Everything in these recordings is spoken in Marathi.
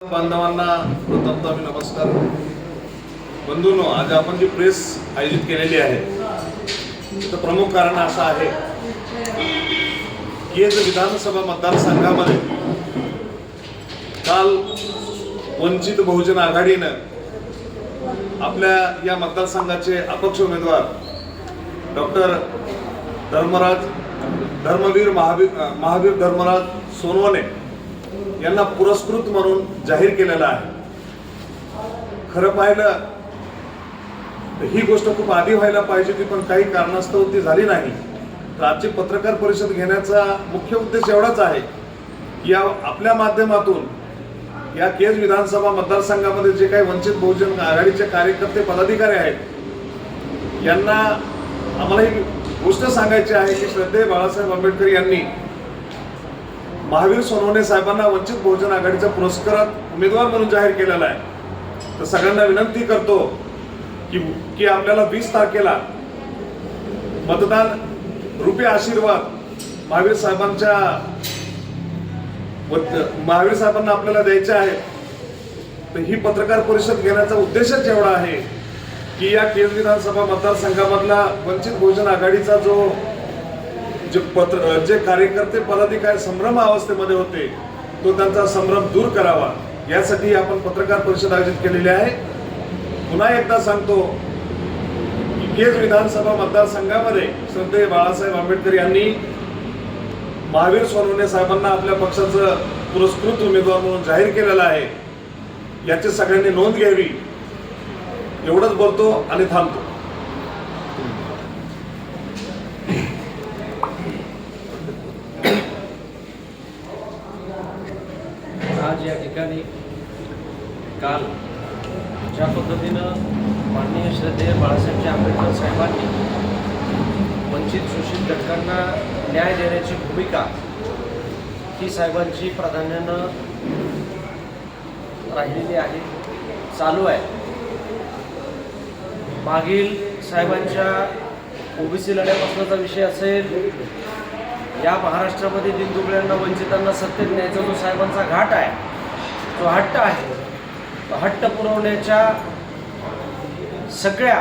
बांधवांना प्रथमतः आम्ही नमस्कार. बंधूनो आज आपण जी प्रेस आयोजित केलेली आहे त्याचं प्रमुख कारण असं आहे की विधानसभा मतदारसंघामध्ये काल वंचित बहुजन आघाडीनं आपल्या या मतदारसंघाचे अपक्ष उमेदवार डॉक्टर धर्मराज धर्मवीर महावीर महावीर धर्मराज सोनवणे यांना पुरस्कृत म्हणून जाहीर केलेला आहे. खरं पाहिलं ही गोष्ट खूप आधी व्हायला पाहिजे होती पण काही कारणास्तव ती झाली नाही. तर आजची पत्रकार परिषद घेण्याचा मुख्य उद्देश एवढाच आहे की या आपल्या माध्यमातून या केज विधानसभा मतदारसंघामध्ये जे काही वंचित बहुजन आघाडीचे कार्यकर्ते पदाधिकारी आहेत यांना आम्हाला ही गोष्ट सांगायची आहे की श्रद्धेय बाळासाहेब आंबेडकर यांनी महावीर सोनवणे साहेबांना वंचित बहुजन आघाडीच्या पुरस्कारात उमेदवार म्हणून जाहीर केलेला आहे. तर सगळ्यांना विनंती करतो की की आपल्याला वीस तारखेला मतदान रुपये आशीर्वाद महावीर साहेबांच्या महावीर साहेबांना आपल्याला द्यायचे आहे. तर ही पत्रकार परिषद घेण्याचा उद्देशच एवढा आहे की या केज विधानसभा मतदारसंघामधला वंचित बहुजन आघाडीचा जो जे पत्र जे कार्यकर्ते पदाधिकारी संभ्रम अवस्थेमध्ये होते तो त्यांचा संभ्रम दूर करावा. यासाठी आपण पत्रकार परिषद आयोजित केलेली आहे. पुन्हा एकदा सांगतो केज विधानसभा मतदारसंघामध्ये श्रद्धेय बाळासाहेब आंबेडकर यांनी महावीर सोनवणे साहेबांना आपल्या पक्षाचं पुरस्कृत उमेदवार म्हणून जाहीर केलेलं आहे. याची सगळ्यांनी नोंद घ्यावी. एवढंच बोलतो आणि थांबतो. आज या ठिकाणी काल ज्या पद्धतीनं माननीय श्रद्धेय बाळासाहेबजी आंबेडकर साहेबांनी वंचित शोषित घटकांना न्याय देण्याची भूमिका ही साहेबांची प्राधान्यानं राहिलेली आहे चालू आहे. मागील साहेबांच्या ओबीसी लढ्यापासूनचा विषय असेल या महाराष्ट्रामध्ये दिनदुबळ्यांना वंचितांना सत्तेत न्यायचा जो साहेबांचा घाट आहे जो हट्ट आहे तो हट्ट पुरवण्याच्या सगळ्या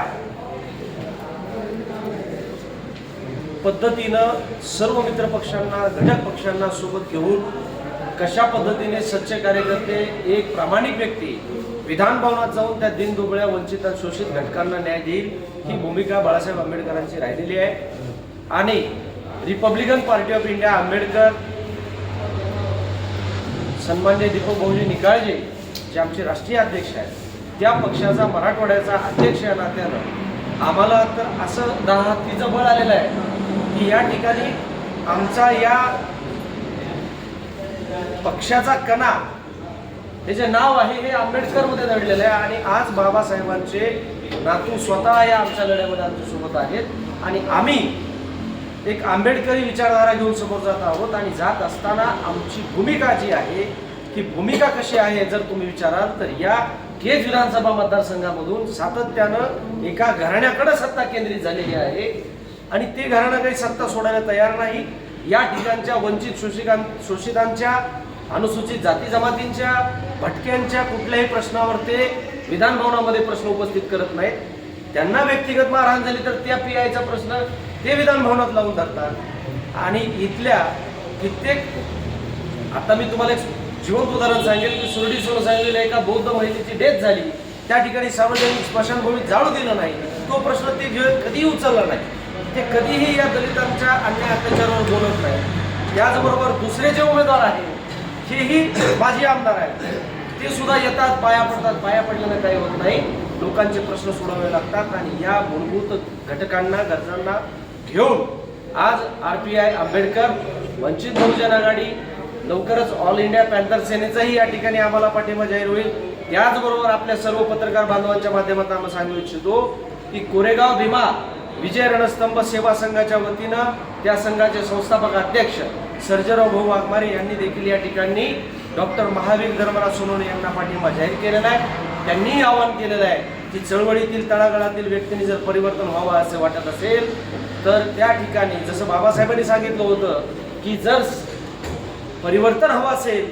पद्धतीनं सर्व मित्र पक्षांना घटक पक्षांना सोबत घेऊन कशा पद्धतीने सच्चे कार्यकर्ते एक प्रामाणिक व्यक्ती विधान भवनात जाऊन त्या दिनदुबळ्या वंचित शोषित घटकांना न्याय देईल ही भूमिका बाळासाहेब आंबेडकरांची राहिलेली आहे. आणि Republican party of India Ambedkar सन्मान्य दीपक भाऊजी निकाळजे जे आमचे राष्ट्रीय अध्यक्ष आहेत त्या पक्षाचा मराठवाड्याचा अध्यक्ष या नात्यानं आम्हाला तर असं दहा हत्तीचं बळ आलेलं आहे की या ठिकाणी आमचा या पक्षाचा कणा हे जे नाव आहे हे आंबेडकरमध्ये दडलेलं आहे आणि आज बाबासाहेबांचे नातू स्वतः या आमच्या लढ्यामध्ये आमच्यासोबत आहेत आणि आम्ही एक आंबेडकरी विचारधारा घेऊन समोर जात आहोत आणि जात असताना आमची भूमिका जी आहे ती भूमिका कशी आहे जर तुम्ही विचाराल तर या केज विधानसभा मतदारसंघामधून सातत्यानं एका घराण्याकडे सत्ता केंद्रित झालेली आहे आणि ते घराणं काही सत्ता सोडायला तयार नाही. या ठिकाणच्या वंचित शोषिकां शोषितांच्या अनुसूचित जाती जमातींच्या भटक्यांच्या कुठल्याही प्रश्नावर ते विधान भवनामध्ये प्रश्न उपस्थित करत नाहीत. त्यांना व्यक्तिगत मारहाण झाली तर त्या पी आयचा प्रश्न ते विधान भवनात लावून धरतात. आणि इथल्या कित्येक आता मी तुम्हाला एक जिवंत उदाहरण सांगेल की सुरडी सोनं सांगलेल्या एका बौद्ध महिलेची डेथ झाली. त्या ठिकाणी सार्वजनिक स्मशानभूमीत जाळू दिलं नाही. तो प्रश्न ते घेऊन कधीही उचलला नाही. ते कधीही या दलितांच्या अन्याय अत्याचारावर बोलत नाही. त्याचबरोबर दुसरे जे उमेदवार आहेत हेही माजी आमदार आहेत. ते सुद्धा येतात पाया पडतात. पाया पडल्यानं काही होत नाही. लोकांचे प्रश्न सोडावे लागतात आणि या मूलभूत घटकांना गरजांना घेऊन आज R P I Ambedkar Vanchit Bahujan Aghadi लवकरच ऑल इंडिया पॅन्थर सेनेचाही या ठिकाणी आम्हाला पाठिंबा जाहीर होईल. त्याचबरोबर आपल्या सर्व पत्रकार बांधवांच्या माध्यमातून आम्ही सांगू इच्छितो की कोरेगाव भीमा विजय रणस्तंभ सेवा संघाच्या वतीनं त्या संघाचे संस्थापक अध्यक्ष सर्जराव भाऊ वाघमारे यांनी देखील या ठिकाणी डॉक्टर महावीर धर्मराज सोनवणे यांना पाठिंबा जाहीर केलेला आहे. त्यांनीही आवाहन केलेलं आहे की चळवळीतील तळागाळातील व्यक्तींनी जर परिवर्तन व्हावं असे वाटत असेल तर त्या ठिकाणी जसं बाबासाहेबांनी सांगितलं होतं की जर परिवर्तन हवं असेल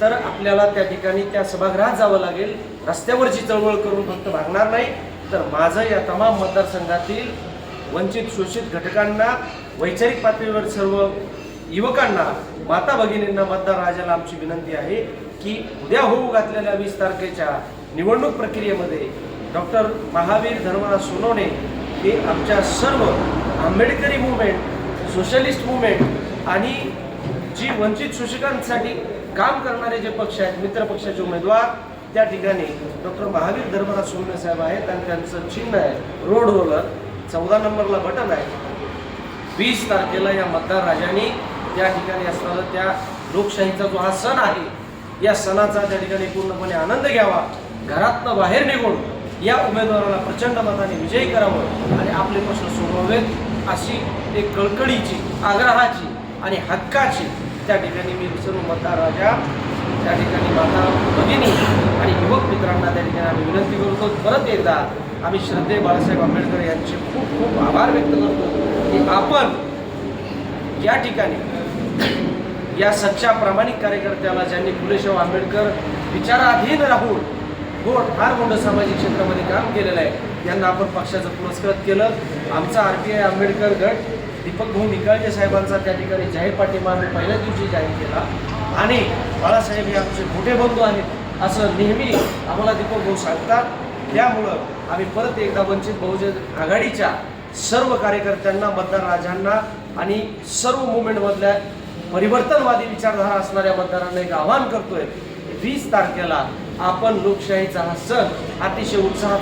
तर आपल्याला त्या ठिकाणी त्या सभागृहात जावं लागेल. रस्त्यावरची चळवळ करून फक्त भागणार नाही. तर माझं या तमाम मतदारसंघातील वंचित शोषित घटकांना वैचारिक पातळीवर सर्व युवकांना माता भगिनींना मतदार राजाला आमची विनंती आहे की उद्या होऊ घातलेल्या वीस तारखेच्या निवडणूक प्रक्रियेमध्ये डॉक्टर महावीर धर्मराज सोनवणे हे आमच्या सर्व आंबेडकरी मुवमेंट सोशलिस्ट मुवमेंट आणि जी वंचित शोषिकांसाठी काम करणारे जे पक्ष आहेत मित्र पक्षाचे उमेदवार त्या ठिकाणी डॉक्टर महावीर धर्मराज सोनवणे साहेब आहेत आणि त्यांचं चिन्ह आहे रोड रोलर चौदा नंबरला बटन आहे. वीस तारखेला या मतदार राजांनी त्या ठिकाणी असणारा त्या लोकशाहीचा जो हा सण आहे या सणाचा त्या ठिकाणी पूर्णपणे आनंद घ्यावा घरातनं बाहेर निघून या उमेदवाराला प्रचंड मताने विजयी करावं आणि आपले प्रश्न सोडवावेत अशी एक कळकळीची आग्रहाची आणि हक्काची त्या ठिकाणी मी सर्व मतदार राजा. त्या ठिकाणी माता भगिनी आणि युवक मित्रांना त्या ठिकाणी आम्ही विनंती करतो. परत एकदा आम्ही श्रद्धे बाळासाहेब आंबेडकर यांचे खूप खूप आभार व्यक्त करतो की आपण या ठिकाणी या सच्च्या प्रामाणिक कार्यकर्त्याला ज्यांनी फुलेशाह आंबेडकर विचाराधीन राहून गोड फार मोठं सामाजिक क्षेत्रामध्ये काम केलेलं आहे. यांना आपण पक्षाचं पुरस्कृत केलं. आमचा आर टी आय आंबेडकर गट दीपक भाऊ निकाळजे साहेबांचा त्या ठिकाणी जाहीर पाठिंबा आम्ही पहिल्या दिवशी जाहीर केला. आणि बाळासाहेब हे आमचे मोठे बंधू आहेत असं नेहमी आम्हाला दीपक भाऊ सांगतात. त्यामुळं आम्ही परत एकदा वंचित बहुजन आघाडीच्या सर्व कार्यकर्त्यांना मतदार राजांना आणि सर्व मुवमेंटमधल्या परिवर्तनवादी विचारधारा असणाऱ्या मतदारांना एक आवाहन करतोय. वीस तारखेला आपण लोकशाहीचा हा सण अतिशय उत्साहात